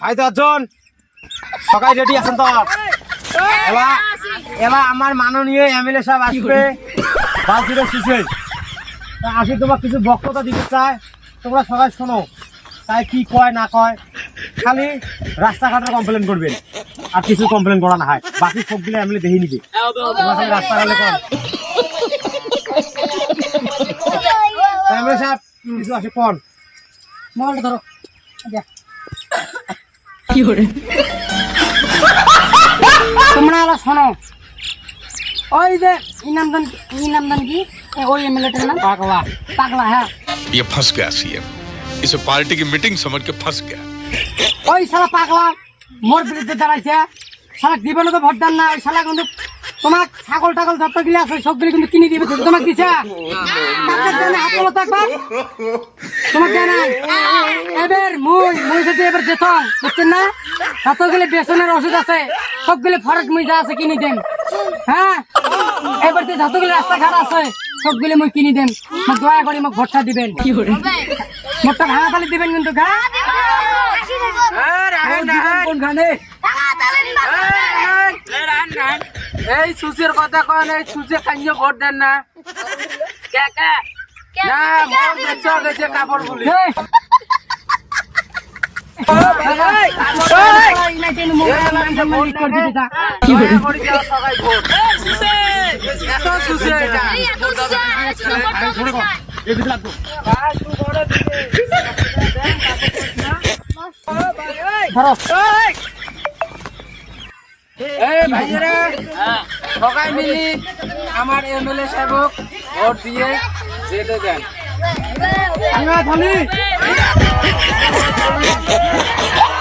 ভাই দশজন সকাল রেডি আছেন তো? এবার এবার আমার মাননীয় এমএলএ সাহেব আসবে। দিলে শিশে আসি তোমার কিছু বক্তব্য দিতে চায়? তোমরা সবাই শোনো। তাই কি কয়, না কয়? খালি রাস্তাঘাটের কমপ্লেন করবেন। আর কিছু কমপ্লেন করা না হয়। বাকি সবগুলো এমএলএ দেখে নিবে। তোমরা খালি রাস্তাঘাটে কর এমএলএ সাহেব, কিছু আছে কোন মোবাইলটা ধরো। যা। তোমরা আবার শোনো ওই যে ইনামদান ইনামদান কি এ, ওই এমএলএটার নাম পাগলা পাগলা হ্যাঁ ये फंस गया सीएम इसे पार्टी की मीटिंग समझ के फंस गया ওই শালা পাগলা মোর বিরুদ্ধে দাঁড়াইছে শালা জীবনে তো ভোট দেন না ওই শালা কিন্তু তোমার ছাগল টাগল যত গিলে আছে সবগুলি কিন্তু কিনে দিবে কিন্তু তোমাকে দিছে টাকা দেয় না, হাত তোলো তো একবার তোমাকে দেয় নাই এবার মুই মুই যদি এবার যেত বুঝছেন না? যতগুলি বেসনের ওষুধ আছে সবগুলি ফরেট মুই যা আছে কিনে দেন। হ্যাঁ? এবার যে যতগুলি রাস্তাঘাট আছে সবগুলি মুই কিনে দেন। মোক দয়া করে মোক ভোটটা দিবেন। কি করে মোটটা ভাঙা তালি দিবেন কিন্তু গা। কোনখানে? এই সুসের কথা কন এই সুসে কাঞ্জে ভোট দেন না। কে কে? না ভোট বেচা গেছে কাপড় বলি এই! দয়া করে যাও সবাই ভোট এত সুসে এটা এই ভাইয়েরা সবাই মিলি আমার এমএলএ সাহেবক ভোট দিয়ে যেতে দেন। Ha ha ha ha!